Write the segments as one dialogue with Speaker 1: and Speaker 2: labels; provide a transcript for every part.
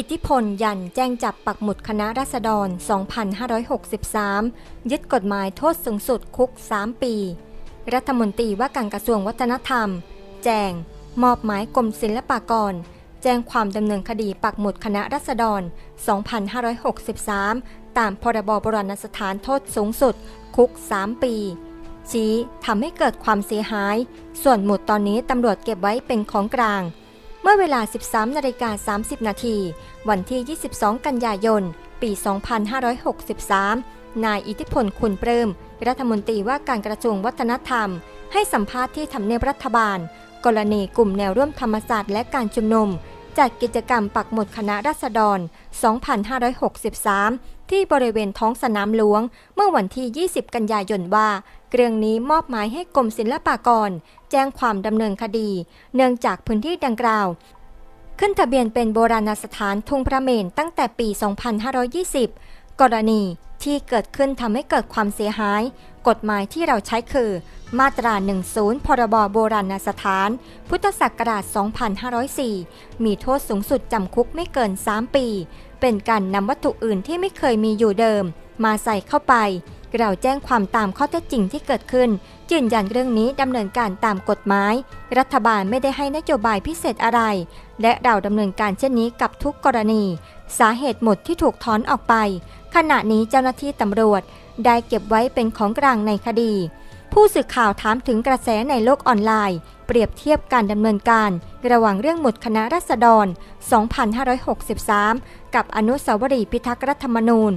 Speaker 1: อิทธิพลยันแจ้งจับปักหมุดคณะรัษฎร 2563 ยึดกฎหมายโทษสูงสุดคุก 3 ปี รัฐมนตรีว่าการกระทรวงวัฒนธรรม แจง มอบหมายกรมศิลปากร แจ้งความดำเนินคดีปักหมุดคณะรัษฎร 2563 ตามพรบโบราณสถานโทษสูงสุด คุก 3 ปี ชี้ทำให้เกิดความเสียหาย ส่วนหมุดตอนนี้ตำรวจเก็บไว้เป็นของกลาง มื่อเวลา 13นาฬิกา30 นาที วันที่ 22 กันยายน ปี 2563 นายอิทธิพลคุณเปริม รัฐมนตรีว่าการกระทรวงวัฒนธรรม ให้สัมภาษณ์ที่ทำเนียบรัฐบาล กรณีกลุ่มแนวร่วมธรรมศาสตร์และการชุมนุม จัดกิจกรรมปักหมุดคณะราษฎร 2563 ที่บริเวณท้องสนามหลวง เมื่อวันที่ 20 กันยายนว่า เรื่องนี้มอบหมายให้กรมศิลปากร แจ้งความดำเนินคดี เนื่องจากพื้นที่ดังกล่าว ขึ้นทะเบียนเป็นโบราณสถานทุ่งพระเมนตั้งแต่ปี 2520 กรณี ที่เกิดขึ้นทำให้เกิดความเสียหาย กฎหมายที่เราใช้คือ มาตรา 10 พรบโบราณสถาน พุทธศักราช 2504 มีโทษสูงสุดจำคุกไม่เกิน 3 ปี เป็นการนำวัตถุอื่นที่ไม่เคยมีอยู่เดิม มาใส่เข้าไป เราแจ้งความตามข้อเท็จจริงที่เกิดขึ้น ยืนยันเรื่องนี้ดำเนินการตามกฎหมาย รัฐบาลไม่ได้ให้นโยบายพิเศษอะไร และเราดำเนินการเช่นนี้กับทุกกรณี สาเหตุหมดที่ถูกถอนออกไป ขณะนี้เจ้าหน้าที่ตำรวจได้เก็บไว้เป็นของกลางในคดี ผู้สื่อข่าวถามถึงกระแสในโลกออนไลน์ เปรียบเทียบการดำเนินการ ระหว่างเรื่องหมุดคณะรัษฎร 2563 กับอนุสาวรีย์พิทักษ์รัฐธรรมนูญ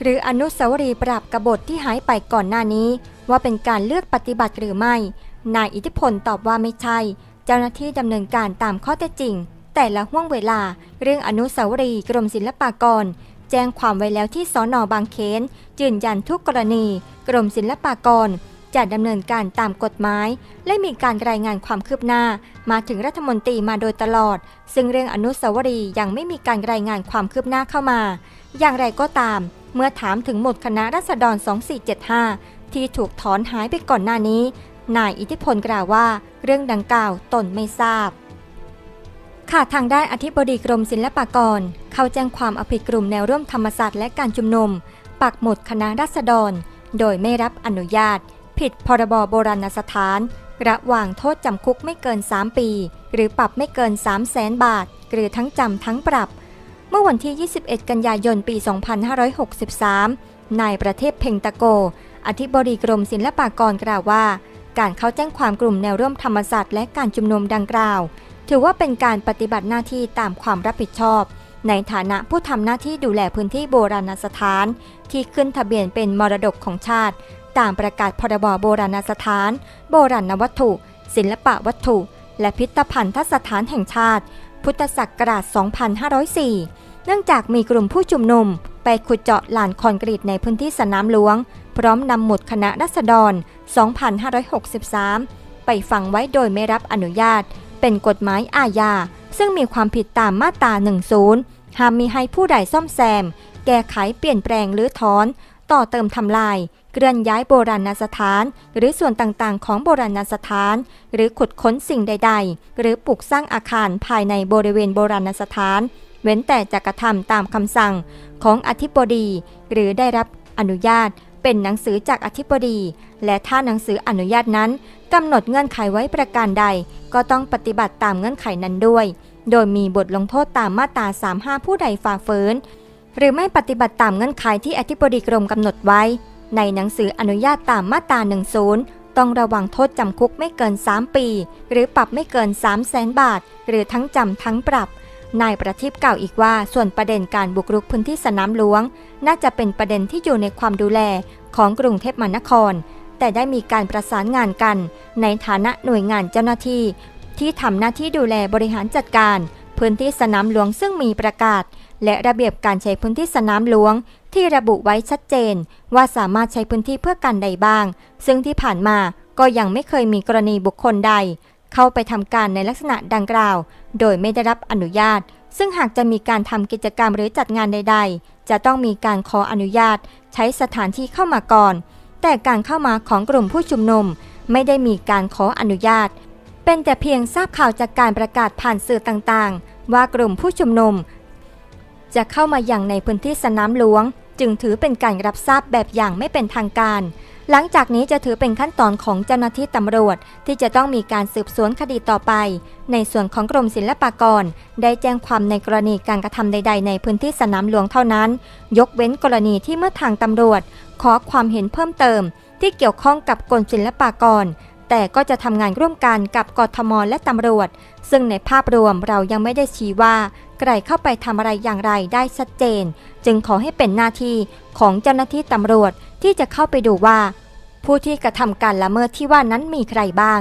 Speaker 1: หรืออนุสาวรีย์ปราบกบฏที่หายไปก่อนหน้านี้ ว่าเป็นการเลือกปฏิบัติหรือไม่ นายอิทธิพลตอบว่าไม่ใช่ เจ้าหน้าที่ดำเนินการตามข้อเท็จจริงแต่ละห่วงเวลาเรื่องอนุสาวรีย์กรมศิลปากร แจ้งความไว้แล้วที่สอนอบางเขนยืนยันทุกกรณี กรมศิลปากรจะดำเนินการตามกฎหมาย และมีการรายงานความคืบหน้า มาถึงรัฐมนตรีมาโดยตลอด ซึ่งเรื่องอนุสาวรีย์ยังไม่มีการรายงานความคืบหน้าเข้ามา อย่างไรก็ตาม เมื่อถามถึงหมดคณะรัษฎร 2475 ที่ถูกถอนหายไปก่อนหน้านี้ นายอิทธิพลกล่าวว่า เรื่องดังกล่าวตนไม่ทราบ ค่ะทางด้านอธิบดีกรมศิลปากร เข้าแจ้งความเอาผิดกลุ่มแนวร่วมธรรมศาสตร์และการชุมนุม ปักหมุดคณะรัษฎร โดยไม่รับอนุญาต ผิดพรบโบราณสถาน ระหว่างโทษจำคุกไม่เกิน 3 ปี หรือปรับไม่เกิน 3 0 0แสนบาท หรือทั้งจำทั้งปรับ เมื่อวันที่ 21 กันยายน ปี 2563 นายประเทศเพ่งตะโก อธิบดีกรมศิลปากรกล่าวว่า การเข้าแจ้งความกลุ่มแนวร่วมธรรมศาสตร์และการชุมนุมดังกล่าว ถือว่าเป็นการปฏิบัติหน้าที่ตามความรับผิดชอบ ในฐานะผู้ทำหน้าที่ดูแลพื้นที่โบราณสถาน ที่ขึ้นทะเบียนเป็นมรดกของชาติ ตามประกาศพรบโบราณสถาน โบราณวัตถุ ศิลปะวัตถุ และพิพิธภัณฑสถานแห่งชาติ พุทธศักราช 2504 เนื่องจากมีกลุ่มผู้ชุมนุม ไปขุดเจาะลานคอนกรีตในพื้นที่สนามหลวง พร้อมนำหมุดคณะรัษฎร 2563 ไปฝังไว้โดยไม่รับอนุญาต เป็นกฎหมายอาญา ซึ่งมีความผิดตามมาตรา 10 ห้ามมีให้ผู้ใดซ่อมแซม แก้ไขเปลี่ยนแปลงหรือถอน ต่อเติมทำลาย เคลื่อนย้ายโบราณสถาน หรือส่วนต่างๆ ของโบราณสถาน หรือขุดค้นสิ่งใด ๆ หรือปลูกสร้างอาคารภายในบริเวณโบราณสถาน เว้นแต่จะกระทำตามคำสั่งของอธิบดี หรือได้รับอนุญาต เป็นหนังสือจากอธิบดี และถ้าหนังสืออนุญาตนั้นกำหนดเงื่อนไขไว้ประการใด ก็ต้องปฏิบัติตามเงื่อนไขนั้นด้วย โดยมีบทลงโทษตามมาตรา35 ผู้ใดฝ่าฝืนหรือไม่ปฏิบัติตามเงื่อนไขที่อธิบดีกรมกำหนดไว้ ในหนังสืออนุญาตตามมาตรา10 ต้องระวังโทษจำคุกไม่เกิน 3 ปี หรือปรับไม่เกิน 3 0 0แสนบาท หรือทั้งจำทั้งปรับ นายประทีปกล่าวอีกว่า ส่วนประเด็นการบุกรุกพื้นที่สนามหลวง น่าจะเป็นประเด็นที่อยู่ในความดูแลของกรุงเทพมหานคร แต่ได้มีการประสานงานกัน ในฐานะหน่วยงานเจ้าหน้าที่ ที่ทำหน้าที่ดูแลบริหารจัดการ พื้นที่สนามหลวงซึ่งมีประกาศ และระเบียบการใช้พื้นที่สนามหลวง ที่ระบุไว้ชัดเจน ว่าสามารถใช้พื้นที่เพื่อการใดบ้าง ซึ่งที่ผ่านมาก็ยังไม่เคยมีกรณีบุคคลใด เข้าไปทำการในลักษณะดังกล่าว โดยไม่ได้รับอนุญาต ซึ่งหากจะมีการทำกิจกรรมหรือจัดงานใด ๆ จะต้องมีการขออนุญาต ใช้สถานที่เข้ามาก่อน แต่การเข้ามาของกลุ่มผู้ชุมนุม ไม่ได้มีการขออนุญาต เป็นแต่เพียงทราบข่าวจากการประกาศผ่านสื่อต่างๆ ว่ากลุ่มผู้ชุมนุม จะเข้ามาอย่างในพื้นที่สนามหลวง จึงถือเป็นการรับทราบแบบอย่างไม่เป็นทางการ หลังจากนี้จะถือเป็นขั้นตอนของเจ้าหน้าที่ตำรวจ ที่จะต้องมีการสืบสวนคดีต่อไป ในส่วนของกรมศิลปากร ได้แจ้งความในกรณีการกระทำใด ๆ ในพื้นที่สนามหลวงเท่านั้น ยกเว้นกรณีที่เมื่อทางตำรวจ ขอความเห็นเพิ่มเติม ที่เกี่ยวข้องกับกรมศิลปากร แต่ก็จะทำงานร่วมกันกับกทมและตำรวจ ซึ่งในภาพรวมเรายังไม่ได้ชี้ว่าใครเข้าไปทำอะไรอย่างไรได้ชัดเจน จึงขอให้เป็นหน้าที่ของเจ้าหน้าที่ตำรวจที่จะเข้าไปดูว่า ผู้ที่กระทำการละเมิดที่ว่านั้นมีใครบ้าง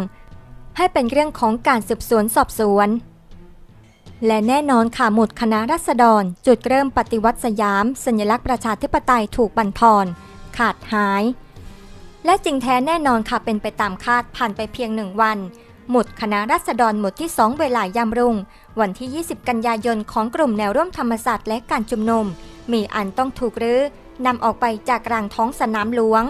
Speaker 1: ให้เป็นเรื่องของการสืบสวนสอบสวน และแน่นอนค่ะหมุดคณะรัษฎร จุดเริ่มปฏิวัติสยาม สัญลักษณ์ประชาธิปไตยถูกบั่นทอน ขาดหาย และจริงแท้แน่นอนค่ะเป็นไปตามคาดผ่านไปเพียงหนึ่งวัน หมุดคณะรัษฎรหมุดที่ 2 เวลายามรุ่ง วันที่ 20 กันยายนของกลุ่มแนวร่วมธรรมศาสตร์และการชุมนุม มีอันต้องถูกรื้อนำออกไปจากกลางท้องสนามหลวง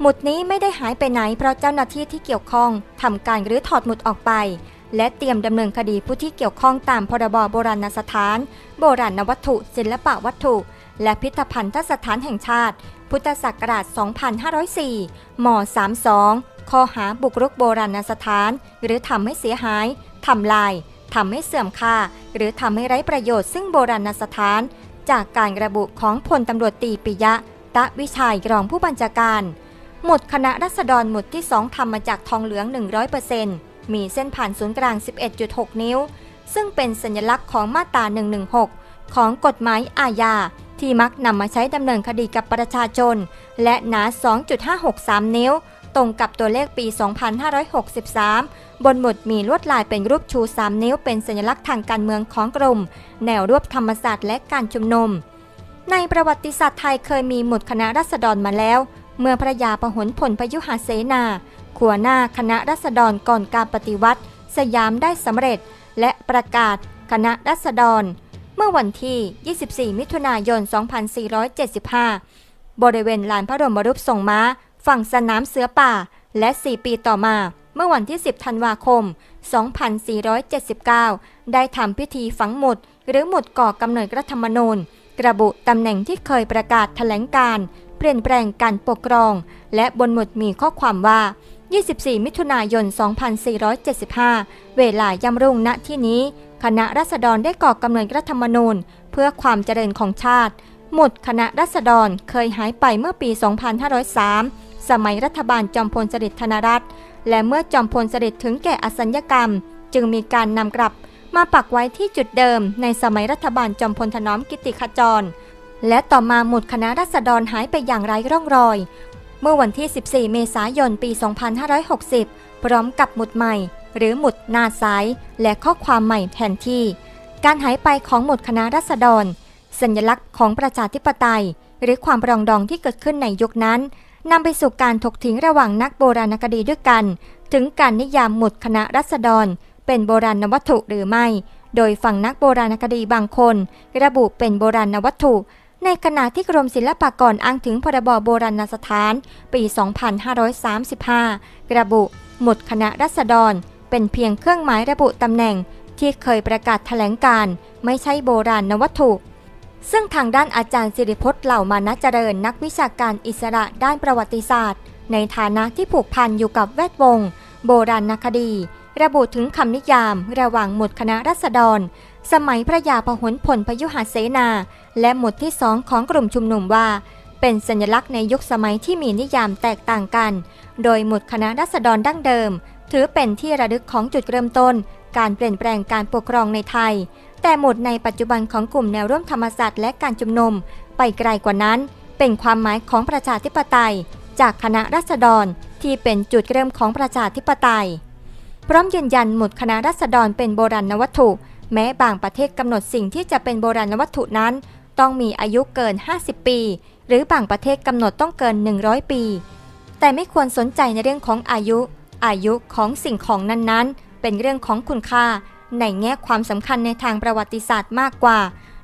Speaker 1: หมุดนี้ไม่ได้หายไปไหนเพราะเจ้าหน้าที่ที่เกี่ยวข้องทำการรื้อถอดหมุดออกไป และเตรียมดำเนินคดีผู้ที่เกี่ยวข้องตามพรบโบราณสถาน โบราณวัตถุ ศิลปะวัตถุ และพิพิธภัณฑสถานแห่งชาติ พุทธศักราช 2504ม32 ข้อหาบุกรุกโบราณสถาน หรือทำให้เสียหาย ทำลาย ทำให้เสื่อมค่า หรือทำให้ไร้ประโยชน์ซึ่งโบราณสถาน จากการระบุของพลตำรวจตีปิยะ ตะวิชัยรองผู้บัญชาการ หมุดคณะรัษฎรหมุดที่ 2ทำมาจากทองเหลือง 100%มีเส้นผ่านศูนย์กลาง 11.6 นิ้วซึ่งเป็นสัญลักษณ์ของมาตรา 116 ของกฎหมายอาญา ที่มักนำมาใช้ดำเนินคดีกับประชาชน และหนา 2.563 นิ้ว ตรงกับตัวเลขปี 2563 บนหมุดมีลวดลายเป็นรูปชู 3 นิ้ว เป็นสัญลักษณ์ทางการเมืองของกลุ่ม แนวรวบธรรมศาสตร์และการชุมนุม ในประวัติศาสตร์ไทยเคยมีหมุดคณะรัษฎรมาแล้ว เมื่อพระยาพหลพลพยุหเสนาขัวหน้าคณะรัษฎรก่อนการปฏิวัติ สยามได้สำเร็จและประกาศคณะรัษฎร มื่อวันที่ 24 มิถุนายน 2475 บริเวณลานพระบรมรูปทรงม้า ฝั่งสนามเสือป่า และ 4 ปีต่อมา เมื่อวันที่ 10 ธันวาคม 2479 ได้ทำพิธีฝังหมุด หรือหมุดก่อกำเนิดรัฐธรรมนูญ ระบุตำแหน่งที่เคยประกาศแถลงการ เปลี่ยนแปลงการปกครอง และบนหมุดมีข้อความว่า24 มิถุนายน 2475 เวลายำรุ่งณที่นี้ คณะรัษฎรได้ก่อกำเนิดรัฐธรรมนูญ เพื่อความเจริญของชาติ หมุดคณะรัษฎรเคยหายไปเมื่อปี 2503 สมัยรัฐบาลจอมพลสฤษดิ์ธนรัตน์และเมื่อจอมพลสฤษดิ์ถึงแก่อสัญญกรรม จึงมีการนำกลับมาปักไว้ที่จุดเดิม ในสมัยรัฐบาลจอมพลถนอมกิติขจร และต่อมาหมุดคณะรัษฎรหายไปอย่างไร้ร่องรอย เมื่อวันที่ 14 เมษายน ปี 2560 พร้อมกับหมุดใหม่ หรือหมุดหน้าซ้าย และข้อความใหม่แทนที่ การหายไปของหมุดคณะรัษฎร สัญลักษณ์ของประชาธิปไตย หรือความปรองดองที่เกิดขึ้นในยุคนั้นนำไปสู่การถกเถียงระหว่างนักโบราณคดีด้วยกัน ถึงการนิยามหมุดคณะรัษฎร เป็นโบราณวัตถุหรือไม่ โดยฝั่งนักโบราณคดีบางคน ระบุเป็นโบราณวัตถุ ในขณะที่กรมศิลปากรอ้างถึงพรบโบราณสถาน ปี 2535 ระบุ หมุดคณะรัษฎร เป็นเพียงเครื่องหมายระบุตำแหน่งที่เคยประกาศแถลงการ ไม่ใช่โบราณวัตถุ ซึ่งทางด้านอาจารย์สิริพจน์เหล่ามานะเจริญนักวิชาการอิสระด้านประวัติศาสตร์ ในฐานะที่ผูกพันอยู่กับแวดวง โบราณคดี ระบุถึงคำนิยาม ระหว่างหมุดคณะรัษฎร สมัยพระยาพหลพลพยุหเสนา และหมุดที่สองของกลุ่มชุมนุมว่าเป็นสัญลักษณ์ในยุคสมัยที่มีนิยามแตกต่างกัน โดยหมุดคณะรัษฎรดั้งเดิม ถือเป็นที่ระลึกของจุดเริ่มต้น การเปลี่ยนแปลงการปกครองในไทย แต่หมุดในปัจจุบันของกลุ่มแนวร่วมธรรมศาสตร์และการชุมนุมไปไกลกว่านั้น เป็นความหมายของประชาธิปไตย จากคณะรัษฎรที่เป็นจุดเริ่มของประชาธิปไตย พร้อมยืนยันหมุดคณะรัษฎรเป็นโบราณวัตถุ แม้บางประเทศกำหนดสิ่งที่จะเป็นโบราณวัตถุนั้น ต้องมีอายุเกิน 50 ปี หรือบางประเทศกำหนดต้องเกิน 100 ปี แต่ไม่ควรสนใจในเรื่องของอายุ อายุของสิ่งของนั้นๆ เป็นเรื่องของคุณค่า ในแง่ความสำคัญในทางประวัติศาสตร์มากกว่า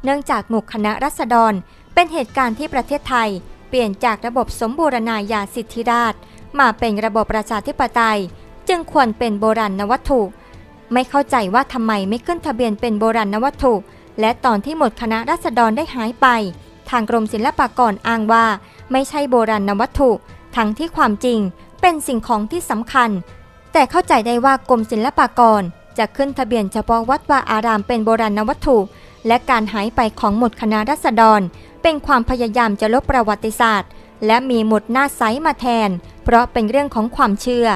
Speaker 1: เนื่องจากหมู่คณะรัษฎร เป็นเหตุการณ์ที่ประเทศไทย เปลี่ยนจากระบบสมบูรณาญาสิทธิราชย์มาเป็นระบบประชาธิปไตย จึงควรเป็นโบราณวัตถุ ไม่เข้าใจว่าทำไมไม่ขึ้นทะเบียนเป็นโบราณวัตถุ และตอนที่หมดคณะรัษฎรได้หายไป ทางกรมศิลปากรอ้างว่า ไม่ใช่โบราณวัตถุ ทั้งที่ความจริง เป็นสิ่งของที่สำคัญ แต่เข้าใจได้ว่ากรมศิลปากรจะขึ้นทะเบียนเฉพาะวัดวาอารามเป็นโบราณวัตถุ และการหายไปของหมดคณะรัษฎร เป็นความพยายามจะลบประวัติศาสตร์ และมีหมดหน้าไซส์มาแทน เพราะเป็นเรื่องของความเชื่อ